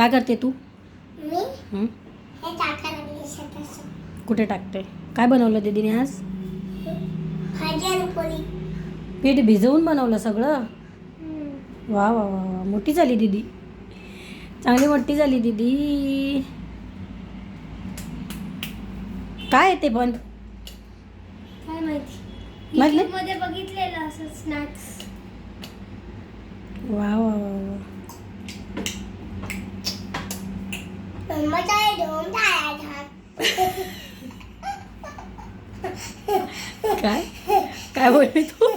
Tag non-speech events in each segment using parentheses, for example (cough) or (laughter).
काय करते तू? मी? हं? कुठे टाकते? काय बनवलं दीदीने आज? पीठ भिजवून बनवलं सगळं? वा वा वा वा. मोठी झाली दीदी. चांगली मोठी झाली दीदी. काय आहे ते पण? काय माहिती? मध्ये बघितलेलं असं स्नॅक्स वा वा वा. काय? काय बोलली तू?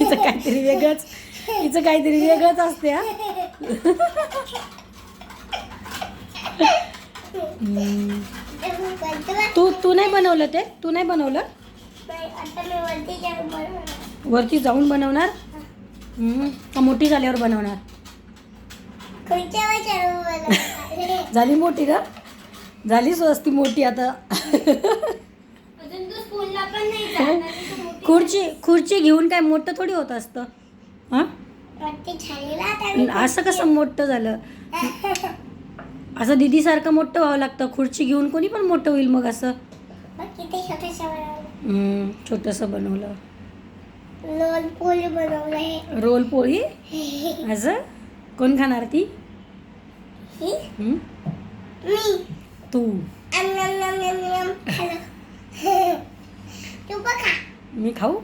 हिचं काहीतरी वेगळंच हिचं काहीतरी वेगळंच असते हा. तू तू नाही बनवलं ते? तू नाही बनवलं? वरती जाऊन बनवणार. का मोठी झाल्यावर बनवणार. (laughs) झाली मोठी का? झाली स्वस्ती मोठी आता. (laughs) खुर्ची खुर्ची घेऊन काय मोठं थोडी होत असतं? हां? असं कसं मोठं झालं? (laughs) असं दीदीसारखं मोठं व्हावं लागतं. खुर्ची घेऊन कोणी पण मोठं होईल मग असं? छोटंसं बनवलं. हम्म, छोटंसं बनवलं. लोल पोळी बनवलं रोल पोळी? (laughs) असं? कोण खाणार ती? मी. तू. मी खाऊ? (laughs)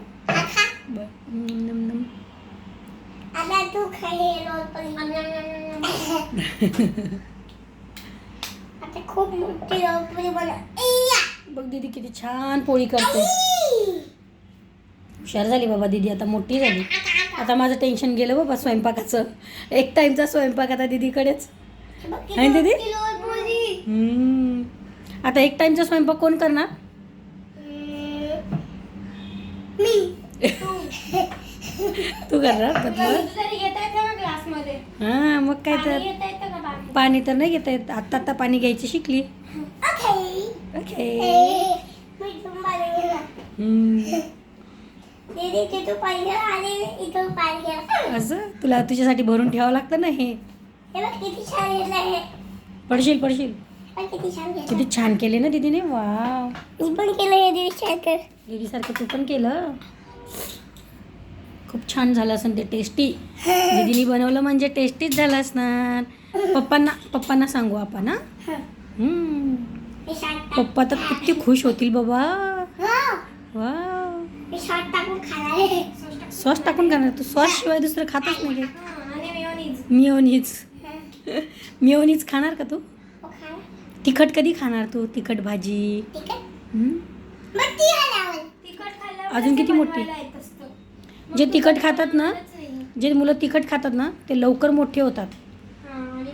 खूप मोठी! बघ दीदी किती छान पोळी करते! हुशार झाली बाबा दीदी आता मोठी झाली. आता माझं टेन्शन गेलं बाबा स्वयंपाकाचं. एक टाईमचा स्वयंपाक आता दीदीकडेच. आहे दीदी? हम्म. आता एक टाईमचा स्वयंपाक कोण करणार. मी. (laughs) तू करणार बदल तरी घेता येतं का ग्लासमध्ये हां मग काय पाणी तर. घेता येतं का पाणी? पाणी तर नाही घेता येत. आत्ता आता पाणी घ्यायची शिकली. ओके. मी हम्म. दीदी पाणी आणि पाणी असं? तुला तुझ्यासाठी भरून ठेवावं लागतं ना हे? हे बघ किती छान घेतलं हे पडशील पडशील. किती छान केले. ना दीदीने? वाव. मी पण केलं हे दीदी दीदीसारखं तू पण केलं? खूप छान झालं असं ते टेस्टी दीदीने बनवलं म्हणजे टेस्टीच झालं असणार. पप्पांना पप्पांना सांगू आपण हा? पप्पा तर किती खुश होतील बाबा. टाक वा सॉस टाकून खाणार तू सॉस शिवाय दुसरं खातच नाही. मिओनीज मिओनीज (laughs) खाणार का तू? हो तिखट कधी खाणार तू? तिखट भाजी? अजून किती मोठी? जे तिखट खातात ना जे मुलं तिखट खातात ना ते लवकर मोठे होतात. आणि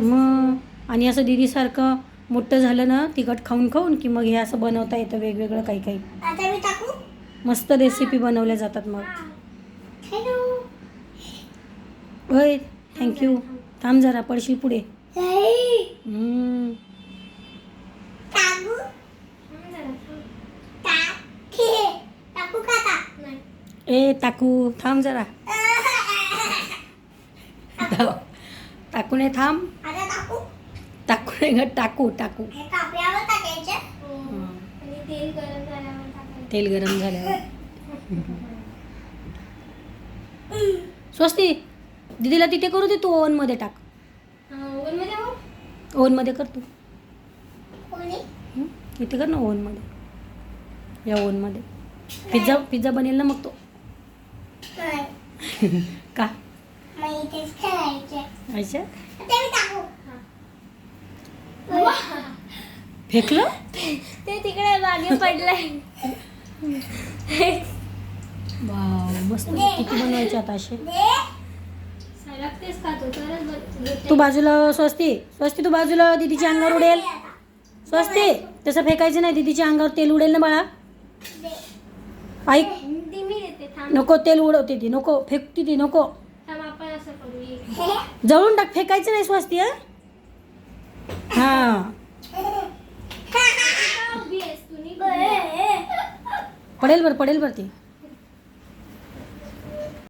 मग हे आणि असं दीदीसारखं मोठं झालं ना तिखट खाऊन खाऊन की मग हे असं बनवता येतं वेगवेगळं काही काही. आता मी टाकू? मस्त रेसिपी बनवल्या जातात मग. हॅलो होय थँक्यू थांब जरा पडशील पुढे. ए टाकू थांब जरा. टाकू नये थांब. आता टाकू टाकू. नये ग टाकू टाकू तेल गरम झाल्यावर झाल्यावर. स्वस्ती दीदीला तिथे करू दे तू ओव्हनमध्ये टाक. ओव्हनमध्ये कर तू. कोणी हं? इथे कर ना ओव्हनमध्ये. या ओव्हनमध्ये. पिझ्झा पिझ्झा बनेल ना मग तो. (laughs) का? अच्छा फेकलं? ते तिकडे मागे पडलंय. (laughs) वाव मस्त. किती बनवायचे आता असे? सरकतेच खातो तरच तू बाजूला स्वस्ती स्वस्ती तू बाजूला दीदीच्या अंगावर उडेल स्वस्ती तसं फेकायचं नाही दीदीच्या अंगावर तेल उडेल ना बाळा ऐक नको तेल उडवते ती नको फेकती ती नको जळून टाक फेकायचं नाही स्वस्ती हा हा पडेल बरं पडेल बरं ती